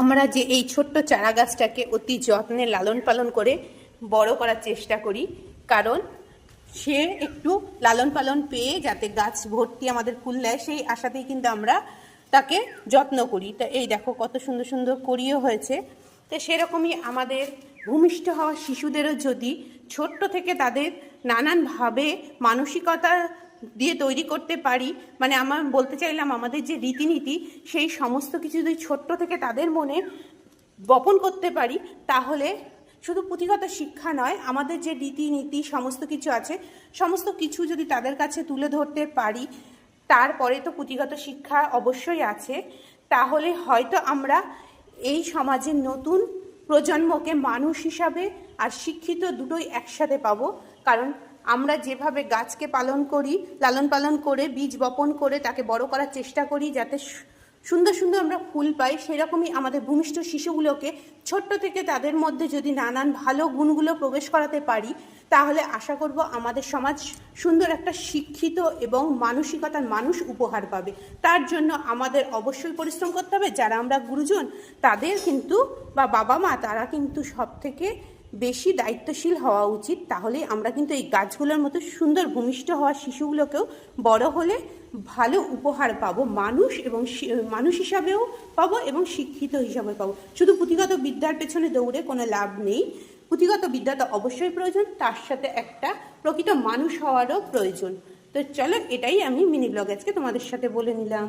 আমরা যে এই ছোট্ট চারা গাছটাকে অতি যত্নে লালন পালন করে বড় করার চেষ্টা করি, কারণ সে একটু লালন পালন পেয়ে যাতে গাছ ভর্তি আমাদের ফুল দেয়, সেই আশাতেই কিন্তু আমরা তাকে যত্ন করি। তা এই দেখো কত সুন্দর সুন্দর করিও হয়েছে। তো সেরকমই আমাদের ভূমিষ্ঠ হওয়া শিশুদেরও যদি ছোট্ট থেকে তাদের নানানভাবে মানসিকতা দিয়ে তৈরি করতে পারি। মানে আমার, বলতে চাইলাম আমাদের যে রীতিনীতি, সেই সমস্ত কিছু যদি ছোট্ট থেকে তাদের মনে বপন করতে পারি, তাহলে শুধু পুঁথিগত শিক্ষা নয়, আমাদের যে রীতিনীতি, সমস্ত কিছু আছে, সমস্ত কিছু যদি তাদের কাছে তুলে ধরতে পারি, তারপরে তো পুঁথিগত শিক্ষা অবশ্যই আছে। তাহলে হয়তো আমরা এই সমাজের নতুন প্রজন্মকে মানুষ হিসাবে আর শিক্ষিত দুটোই একসাথে পাবো। কারণ আমরা যেভাবে গাছকে পালন করি, লালন পালন করে, বীজ বপন করে তাকে বড় করার চেষ্টা করি যাতে সুন্দর সুন্দর আমরা ফুল পাই, সেরকমই আমাদের ভূমিষ্ঠ শিশুগুলোকে ছোট্ট থেকে তাদের মধ্যে যদি নানান ভালো গুণগুলো প্রবেশ করাতে পারি, তাহলে আশা করব আমাদের সমাজ সুন্দর একটা শিক্ষিত এবং মানসিকতার মানুষ উপহার পাবে। তার জন্য আমাদের অবশ্যই পরিশ্রম করতে হবে। যারা আমরা গুরুজন, তাদের কিন্তু বা বাবা মা তারা কিন্তু সব থেকে বেশি দায়িত্বশীল হওয়া উচিত, তাহলে আমরা কিন্তু এই গাছগুলোর মতো সুন্দর ভূমিষ্ঠ হওয়া শিশুগুলোকেও বড় হলে ভালো উপহার পাবো, মানুষ এবং মানুষ হিসাবেও পাবো এবং শিক্ষিত হিসাবে পাবো। শুধু পুঁথিগত বিদ্যার পেছনে দৌড়ে কোনো লাভ নেই। পুঁথিগত বিদ্যা তো অবশ্যই প্রয়োজন, তার সাথে একটা প্রকৃত মানুষ হওয়ারও প্রয়োজন। তো চলো এটাই আমি মিনি ব্লগ আজকে তোমাদের সাথে বলে নিলাম।